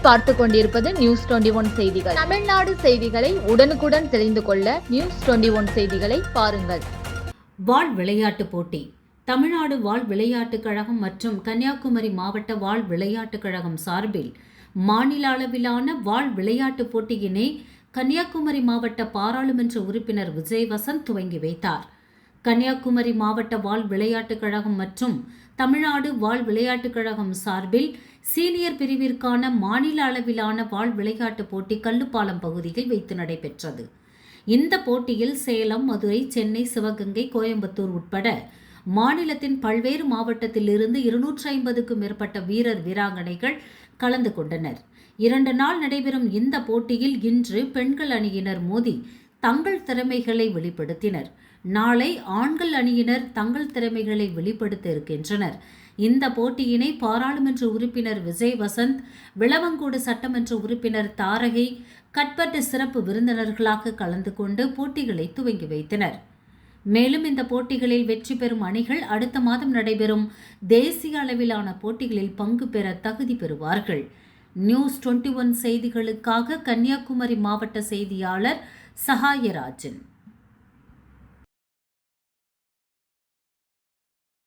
பார்த்து கொண்டிருப்பது news twenty one செய்திகள். தமிழ்நாடு செய்திகளை உடனுக்குடன் தெரிந்து கொள்ள நியூஸ் டுவெண்டி ஒன் செய்திகளை பாருங்கள். வாழ் விளையாட்டுப் போட்டி. தமிழ்நாடு வாழ் விளையாட்டுக் கழகம் மற்றும் கன்னியாகுமரி மாவட்ட வாழ் விளையாட்டுக் கழகம் சார்பில் மாநில அளவிலான வாழ் விளையாட்டுப் போட்டியினை கன்னியாகுமரி மாவட்ட பாராளுமன்ற உறுப்பினர் விஜய் வசந்த் துவங்கி வைத்தார். கன்னியாகுமரி மாவட்ட வாழ் விளையாட்டுக் கழகம் மற்றும் தமிழ்நாடு வாழ் விளையாட்டுக் கழகம் சார்பில் சீனியர் பிரிவிற்கான மாநில அளவிலான வாழ் விளையாட்டுப் போட்டி கல்லுப்பாலம் பகுதியில் வைத்து நடைபெற்றது. இந்த போட்டியில் சேலம் மதுரை சென்னை சிவகங்கை கோயம்புத்தூர் உட்பட மாநிலத்தின் பல்வேறு மாவட்டத்திலிருந்து இருநூற்றி ஐம்பதுக்கும் மேற்பட்ட வீரர் வீராங்கனைகள் கலந்து கொண்டனர். இரண்டு நாள் நடைபெறும் இந்த போட்டியில் இன்று பெண்கள் அணியினர் மோதி தங்கள் திறமைகளை வெளிப்படுத்தினர். நாளை ஆண்கள் அணியினர் தங்கள் திறமைகளை வெளிப்படுத்த இருக்கின்றனர். இந்த போட்டியினை பாராளுமன்ற உறுப்பினர் விஜய் வசந்த் விளவங்கோடு சட்டமன்ற உறுப்பினர் தாரகை கட்பட்ட சிறப்பு விருந்தினர்களாக கலந்து கொண்டு போட்டிகளை துவங்கி வைத்தனர். மேலும் இந்த போட்டிகளில் வெற்றி பெறும் அணிகள் அடுத்த மாதம் நடைபெறும் தேசிய அளவிலான போட்டிகளில் பங்கு பெற தகுதி பெறுவார்கள். நியூஸ் 21 ஒன் செய்திகளுக்காக கன்னியாகுமரி மாவட்ட செய்தியாளர் സഹായരാജൻ